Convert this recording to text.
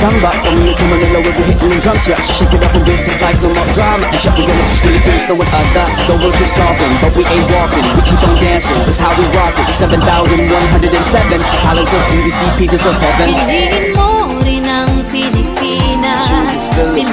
From Only to Manila with the hitting and drum shot So shake it up and dance it like no more drama. You check again, it's just really things so what I got Though we'll be solving, but we ain't walking. We keep on dancing, that's how we rock it. 7,107 Islands of beauty, see pieces of heaven. Piniliin mo rin ang Pilipinas Piniliin